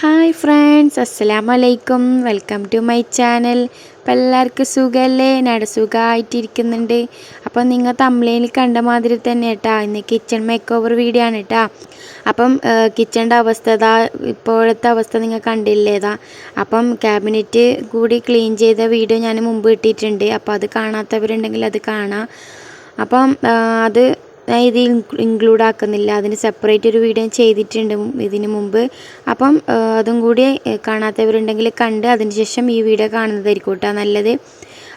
Hi friends അസ്സലാമു അലൈക്കും welcome to my channel. അപ്പം എല്ലാവർക്കും സുഖമല്ലേ നട സുഖമായിട്ടിരിക്കുന്നുണ്ട് അപ്പം നിങ്ങൾ തമ്മിലേൽ കണ്ട മാതിരി തന്നെ കേട്ടാ ഇന്ന് കിച്ചൺ മേക്ക് ഓവർ വീഡിയോ ആണ് കേട്ടാ അപ്പം കിച്ചണിന്റെ അവസ്ഥ ഇതാ ഇപ്പോഴത്തെ അവസ്ഥ നിങ്ങൾ കണ്ടില്ലേതാ അപ്പം ക്യാബിനറ്റ് കൂടി ക്ലീൻ ചെയ്ത വീഡിയോ ഞാൻ മുമ്പ് ഇട്ടിട്ടുണ്ട്. അപ്പോൾ അത് കാണാത്തവരുണ്ടെങ്കിൽ അത് കാണാം. അപ്പം അത് ഇത് ഇൻക്ലൂഡ് ആക്കുന്നില്ല. അതിന് സെപ്പറേറ്റ് ഒരു വീഡിയോ ചെയ്തിട്ടുണ്ട് ഇതിന് മുമ്പ്. അപ്പം അതും കൂടി കാണാത്തവരുണ്ടെങ്കിൽ കണ്ട് അതിന് ശേഷം ഈ വീഡിയോ കാണുന്നതായിരിക്കും കേട്ടോ നല്ലത്.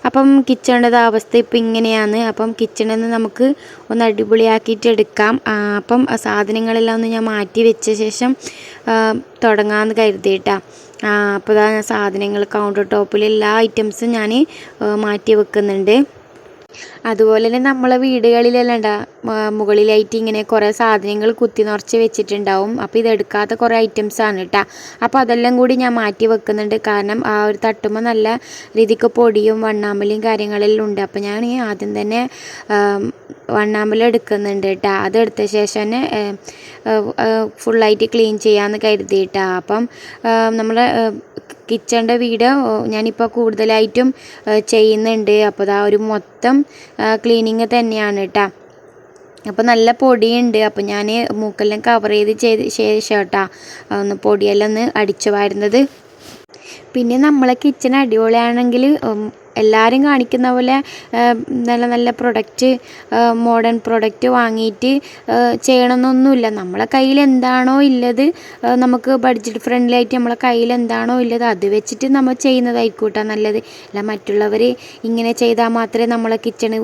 അപ്പം കിച്ചണിന്റെ അവസ്ഥ ഇപ്പം ഇങ്ങനെയാണ്. അപ്പം കിച്ചണിൽ നിന്ന് നമുക്ക് ഒന്ന് അടിപൊളിയാക്കിയിട്ട് എടുക്കാം. അപ്പം സാധനങ്ങളെല്ലാം ഒന്ന് ഞാൻ മാറ്റി വെച്ച ശേഷം തുടങ്ങാമെന്ന് കരുതിയിട്ടാ അപ്പോൾ ഇതാ സാധനങ്ങൾ കൗണ്ടർ ടോപ്പിൽ എല്ലാ ഐറ്റംസും ഞാൻ മാറ്റി വെക്കുന്നുണ്ട്. അതുപോലെ തന്നെ നമ്മളെ വീടുകളിലെല്ലാം മുകളിലായിട്ട് ഇങ്ങനെ കുറേ സാധനങ്ങൾ കുത്തി നിറച്ച് വെച്ചിട്ടുണ്ടാവും. അപ്പോൾ ഇതെടുക്കാത്ത കുറേ ആണ് കേട്ടോ അപ്പോൾ അതെല്ലാം കൂടി ഞാൻ മാറ്റി വെക്കുന്നുണ്ട്. കാരണം ആ ഒരു തട്ടുമ്പോൾ നല്ല രീതിക്ക് പൊടിയും വണ്ണാമ്പലിയും കാര്യങ്ങളെല്ലാം ഉണ്ട്. അപ്പോൾ ഞാൻ ആദ്യം തന്നെ വണ്ണാമ്പലം എടുക്കുന്നുണ്ട് കേട്ടോ അതെടുത്ത ശേഷം തന്നെ ഫുള്ളായിട്ട് ക്ലീൻ ചെയ്യാമെന്ന് കരുതിയിട്ടാ. അപ്പം നമ്മൾ കിച്ചണിന്റെ വീഡിയോ ഞാനിപ്പോൾ കൂടുതലായിട്ടും ചെയ്യുന്നുണ്ട്. അപ്പോൾ ഇതാ ഒരു മൊത്തം ക്ലീനിങ് തന്നെയാണ് കേട്ടോ അപ്പോൾ നല്ല പൊടിയുണ്ട്. അപ്പോൾ ഞാൻ മൂക്കെല്ലാം കവർ ചെയ്ത് ചെയ്ത് ശേഷം കേട്ടോ ഒന്ന് പൊടിയെല്ലാം ഒന്ന് അടിച്ചു വാരുന്നത്. പിന്നെ നമ്മളെ കിച്ചൺ അടിപൊളിയാണെങ്കിൽ എല്ലാവരും കാണിക്കുന്ന പോലെ നല്ല നല്ല പ്രൊഡക്റ്റ് മോഡേൺ പ്രൊഡക്റ്റ് വാങ്ങിയിട്ട് ചെയ്യണമെന്നൊന്നുമില്ല നമ്മളെ കയ്യിൽ എന്താണോ ഇല്ലത് നമുക്ക് ബഡ്ജറ്റ് ഫ്രണ്ട്ലി ആയിട്ട് നമ്മളെ കയ്യിൽ എന്താണോ ഇല്ലത് അത് വെച്ചിട്ട് നമ്മൾ ചെയ്യുന്നതായിക്കോട്ടെ കേട്ടോ നല്ലത്. അല്ല മറ്റുള്ളവർ ഇങ്ങനെ ചെയ്താൽ മാത്രമേ നമ്മളെ കിച്ചണ്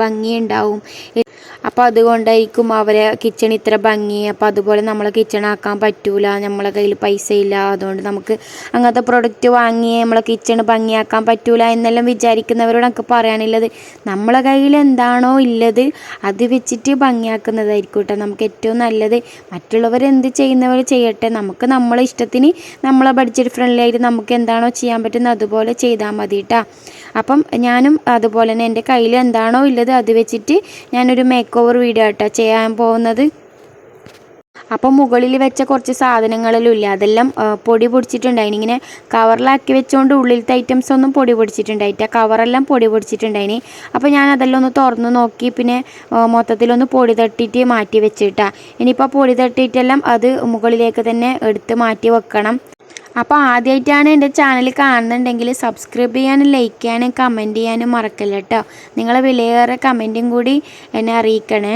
ഭംഗിയുണ്ടാവും അപ്പോൾ അതുകൊണ്ടായിരിക്കും അവരെ കിച്ചൺ ഇത്ര ഭംഗി. അപ്പോൾ അതുപോലെ നമ്മളെ കിച്ചൺ ആക്കാൻ പറ്റൂല നമ്മളെ കയ്യിൽ പൈസ ഇല്ല അതുകൊണ്ട് നമുക്ക് അങ്ങനത്തെ പ്രൊഡക്റ്റ് വാങ്ങി നമ്മളെ കിച്ചൺ ഭംഗിയാക്കാൻ പറ്റൂല എന്നെല്ലാം വിചാരിക്കുന്നവരോട് നമുക്ക് പറയാനുള്ളത്. നമ്മളെ കയ്യിൽ എന്താണോ ഉള്ളത് അത് വെച്ചിട്ട് ഭംഗിയാക്കുന്നതായിരിക്കും കേട്ടോ നമുക്ക് ഏറ്റവും നല്ലത്. മറ്റുള്ളവർ എന്ത് ചെയ്യുന്നവർ ചെയ്യട്ടെ. നമുക്ക് നമ്മളെ ഇഷ്ടത്തിന് നമ്മളെ ബഡ്ജറ്റ് ഫ്രണ്ട്ലി ആയിട്ട് നമുക്ക് എന്താണോ ചെയ്യാൻ പറ്റുന്നത് അതുപോലെ ചെയ്താൽ മതി കേട്ടോ അപ്പം ഞാനും അതുപോലെ തന്നെ എന്റെ കയ്യിൽ എന്താണോ ഉള്ളത് അത് വെച്ചിട്ട് ഞാനൊരു മേക്ക് ഓവർ വീഡിയോ കേട്ടോ ചെയ്യാൻ പോകുന്നത്. അപ്പം മുകളിൽ വെച്ച കുറച്ച് സാധനങ്ങളെല്ലാം ഇല്ല അതെല്ലാം പൊടി പൊടിച്ചിട്ടുണ്ടായിന് ഇങ്ങനെ കവറിലാക്കി വെച്ചുകൊണ്ട് ഉള്ളിലത്തെ ഐറ്റംസ് ഒന്നും പൊടി പൊടിച്ചിട്ടുണ്ടായിട്ട് കവറെല്ലാം പൊടി പൊടിച്ചിട്ടുണ്ടായിന് അപ്പോൾ ഞാൻ അതെല്ലാം ഒന്ന് തുറന്ന് നോക്കി പിന്നെ മൊത്തത്തിലൊന്ന് പൊടി തട്ടിയിട്ട് മാറ്റി വെച്ചിട്ടാ. ഇനിയിപ്പോൾ പൊടി തട്ടിയിട്ടെല്ലാം അത് മുകളിലേക്ക് തന്നെ എടുത്ത് മാറ്റി വെക്കണം. അപ്പോൾ ആദ്യമായിട്ടാണ് എന്റെ ചാനൽ കാണുന്നുണ്ടെങ്കിൽ സബ്സ്ക്രൈബ് ചെയ്യാനും ലൈക്ക് ചെയ്യാനും കമന്റ് ചെയ്യാനും മറക്കല്ല കേട്ടോ നിങ്ങളെ വിലയേറെ കമന്റും കൂടി എന്നെ അറിയിക്കണേ.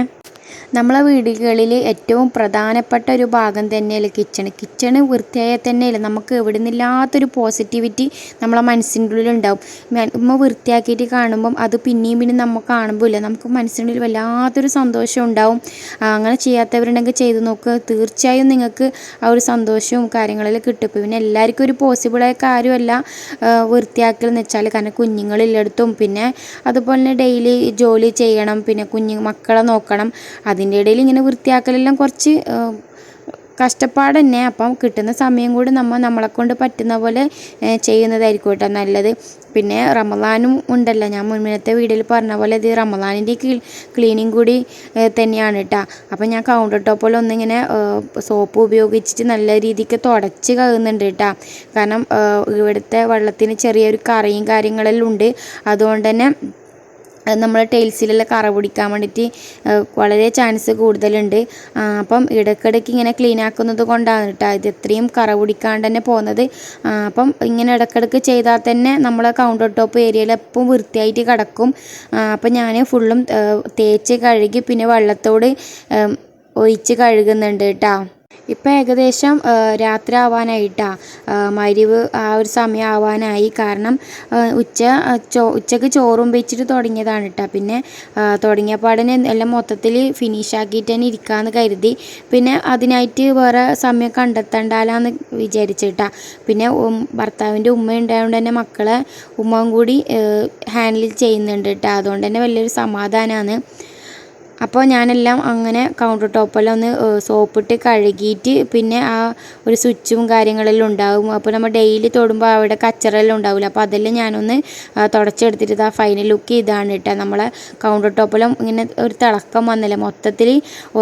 നമ്മളെ വീടുകളിൽ ഏറ്റവും പ്രധാനപ്പെട്ട ഒരു ഭാഗം തന്നെയല്ലേ കിച്ചൺ കിച്ചൺ വൃത്തിയായാൽ തന്നെയല്ലേ. നമുക്ക് എവിടെ നിന്നില്ലാത്തൊരു പോസിറ്റിവിറ്റി നമ്മളെ മനസ്സിന്റെ ഉള്ളിൽ ഉണ്ടാവും നമ്മൾ വൃത്തിയാക്കിയിട്ട് കാണുമ്പം അത് പിന്നെയും പിന്നെയും നമ്മൾ കാണുമ്പോൾ ഇല്ല നമുക്ക് മനസ്സിന്റെ ഉള്ളിൽ വല്ലാത്തൊരു സന്തോഷം ഉണ്ടാവും. അങ്ങനെ ചെയ്യാത്തവരുണ്ടെങ്കിൽ ചെയ്ത് നോക്കുക തീർച്ചയായും നിങ്ങൾക്ക് ആ ഒരു സന്തോഷവും കാര്യങ്ങളെല്ലാം കിട്ടും. പിന്നെ എല്ലാവർക്കും ഒരു പോസിബിളായ കാര്യമല്ല വൃത്തിയാക്കൽ എന്ന് വെച്ചാൽ കാരണം കുഞ്ഞുങ്ങളില്ലടത്തും. പിന്നെ അതുപോലെ തന്നെ ഡെയിലി ജോലി ചെയ്യണം. പിന്നെ കുഞ്ഞു മക്കളെ നോക്കണം. അതിന്റെ ഇടയിൽ ഇങ്ങനെ വൃത്തിയാക്കലെല്ലാം കുറച്ച് കഷ്ടപ്പാട് തന്നെ അപ്പം കിട്ടുന്ന സമയം കൂടി നമ്മൾ നമ്മളെ കൊണ്ട് പറ്റുന്ന പോലെ ചെയ്യുന്നതായിരിക്കും കേട്ടോ നല്ലത്. പിന്നെ റമദാനും ഉണ്ടല്ലോ. ഞാൻ മുൻപിനത്തെ വീഡിയോയിൽ പറഞ്ഞ പോലെ ഇത് റമദാനിന്റെ ക്ലീനിങ് കൂടി തന്നെയാണ് കേട്ടോ. അപ്പം ഞാൻ കൗണ്ടർ ടോപ്പിൽ ഒന്നിങ്ങനെ സോപ്പ് ഉപയോഗിച്ചിട്ട് നല്ല രീതിക്ക് തുടച്ച് കഴുകുന്നുണ്ട് കേട്ടോ. കാരണം ഇവിടുത്തെ വെള്ളത്തിന് ചെറിയൊരു കറിയും കാര്യങ്ങളെല്ലാം ഉണ്ട്. അതുകൊണ്ട് തന്നെ നമ്മൾ ടൈൽസിലെല്ലാം കറ പിടിക്കാൻ വേണ്ടിയിട്ട് വളരെ ചാൻസ് കൂടുതലുണ്ട്. അപ്പം ഇടയ്ക്കിടയ്ക്ക് ഇങ്ങനെ ക്ലീൻ ആക്കുന്നത് കൊണ്ടാണ് കേട്ടോ ഇത് എത്രയും കറ പിടിക്കാണ്ട് തന്നെ പോകുന്നത് അപ്പം ഇങ്ങനെ ഇടയ്ക്കിടയ്ക്ക് ചെയ്താൽ തന്നെ നമ്മളെ കൗണ്ടർ ടോപ്പ് ഏരിയയിൽ എപ്പം വൃത്തിയായിട്ട് കിടക്കും. അപ്പം ഞാൻ ഫുള്ളും തേച്ച് കഴുകി പിന്നെ വെള്ളത്തോട് ഒഴിച്ച് കഴുകുന്നുണ്ട് കേട്ടോ ഇപ്പം ഏകദേശം രാത്രി ആവാനായിട്ടാ മരിവ് ആ ഒരു സമയം ആവാനായി കാരണം ഉച്ച ചോ ഉച്ചയ്ക്ക് ചോറും വെച്ചിട്ട് തുടങ്ങിയതാണ് കേട്ടോ പിന്നെ തുടങ്ങിയ പാടിന് എല്ലാം മൊത്തത്തിൽ ഫിനിഷ് ആക്കിയിട്ട് തന്നെ ഇരിക്കാമെന്ന് കരുതി. പിന്നെ അതിനായിട്ട് വേറെ സമയം കണ്ടെത്തണ്ടാലാന്ന് വിചാരിച്ചിട്ടാ. പിന്നെ ഭർത്താവിന്റെ ഉമ്മ ഉണ്ടായതുകൊണ്ട് തന്നെ മക്കളെ ഉമ്മയും കൂടി ഹാൻഡിൽ ചെയ്യുന്നുണ്ട് കേട്ടോ അതുകൊണ്ട് തന്നെ വലിയൊരു സമാധാനമാണ് അപ്പോൾ ഞാനെല്ലാം അങ്ങനെ കൗണ്ടർ ടോപ്പെല്ലാം ഒന്ന് സോപ്പിട്ട് കഴുകിയിട്ട് പിന്നെ ആ ഒരു സ്വിച്ചും കാര്യങ്ങളെല്ലാം ഉണ്ടാവും. അപ്പോൾ നമ്മൾ ഡെയിലി തൊടുമ്പോൾ അവിടെ കച്ചറെല്ലാം ഉണ്ടാവില്ല അപ്പോൾ അതെല്ലാം ഞാനൊന്ന് തുടച്ചെടുത്തിട്ട് ആ ഫൈനൽ ലുക്ക് ഇതാണ് കേട്ടോ. നമ്മളെ കൗണ്ടർ ടോപ്പെല്ലാം ഇങ്ങനെ ഒരു തിളക്കം വന്നില്ല? മൊത്തത്തിൽ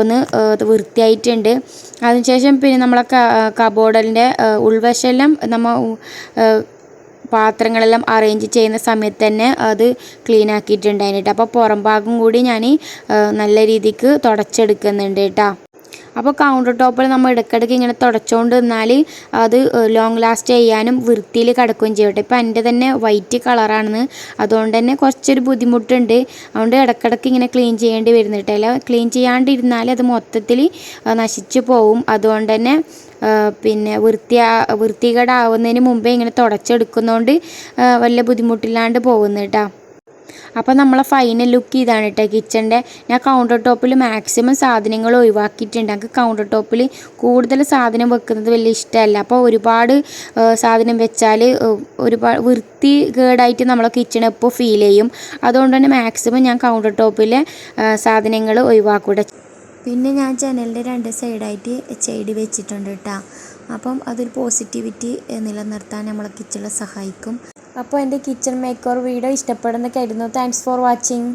ഒന്ന് വൃത്തിയായിട്ടുണ്ട്. അതിനുശേഷം പിന്നെ നമ്മളെ കബോർഡിന്റെ ഉൾവശമെല്ലാം നമ്മൾ പാത്രങ്ങളെല്ലാം അറേഞ്ച് ചെയ്യുന്ന സമയത്ത് തന്നെ അത് ക്ലീൻ ആക്കിയിട്ടുണ്ടായിരുന്നു കേട്ടോ. അപ്പോൾ പുറം ഭാഗം കൂടി ഞാൻ നല്ല രീതിക്ക് തുടച്ചെടുക്കുന്നുണ്ട് കേട്ടോ. അപ്പോൾ കൗണ്ടർ ടോപ്പിൽ നമ്മൾ ഇടയ്ക്കിടയ്ക്ക് ഇങ്ങനെ തുടച്ചുകൊണ്ട് നിന്നാൽ അത് ലോങ് ലാസ്റ്റ് ചെയ്യാനും വൃത്തിയിൽ കിടക്കുകയും ചെയ്യട്ടെ. ഇപ്പം എന്റെ തന്നെ വൈറ്റ് കളറാണെന്ന് അതുകൊണ്ട് തന്നെ കുറച്ചൊരു ബുദ്ധിമുട്ടുണ്ട്. അതുകൊണ്ട് ഇടയ്ക്കിടയ്ക്ക് ഇങ്ങനെ ക്ലീൻ ചെയ്യേണ്ടി വരുന്നിട്ട് അല്ല ക്ലീൻ ചെയ്യാണ്ടിരുന്നാൽ അത് മൊത്തത്തിൽ നശിച്ചു പോവും. അതുകൊണ്ട് തന്നെ പിന്നെ വൃത്തിയാ വൃത്തികേടാവുന്നതിന് മുമ്പേ ഇങ്ങനെ തുടച്ചെടുക്കുന്നതുകൊണ്ട് വല്ല ബുദ്ധിമുട്ടില്ലാണ്ട് പോകുന്നു കേട്ടോ. അപ്പോൾ നമ്മളെ ഫൈനൽ ലുക്ക് ഇതാണ് കേട്ടോ കിച്ചന്റെ ഞാൻ കൗണ്ടർ ടോപ്പിൽ മാക്സിമം സാധനങ്ങൾ ഒഴിവാക്കിയിട്ടുണ്ട്. എനിക്ക് കൗണ്ടർ ടോപ്പിൽ കൂടുതൽ സാധനം വെക്കുന്നത് വലിയ ഇഷ്ടമല്ല. അപ്പോൾ ഒരുപാട് സാധനം വെച്ചാൽ ഒരുപാട് വൃത്തി കേടായിട്ട് നമ്മളെ കിച്ചൺ എപ്പോൾ ഫീൽ ചെയ്യും. അതുകൊണ്ട് തന്നെ മാക്സിമം ഞാൻ കൗണ്ടർ ടോപ്പിലെ സാധനങ്ങൾ ഒഴിവാക്കൂടെ പിന്നെ ഞാൻ ജനലിന്റെ രണ്ട് സൈഡായിട്ട് ചെടി വെച്ചിട്ടുണ്ട് കേട്ടോ അപ്പം അതൊരു പോസിറ്റിവിറ്റി നിലനിർത്താൻ നമ്മളെ കിച്ചണിൽ സഹായിക്കും. അപ്പോൾ എന്റെ കിച്ചൺ മേക്കോർ വീഡിയോ ഇഷ്ടപ്പെടുന്ന കരുതുന്നു. Thanks for watching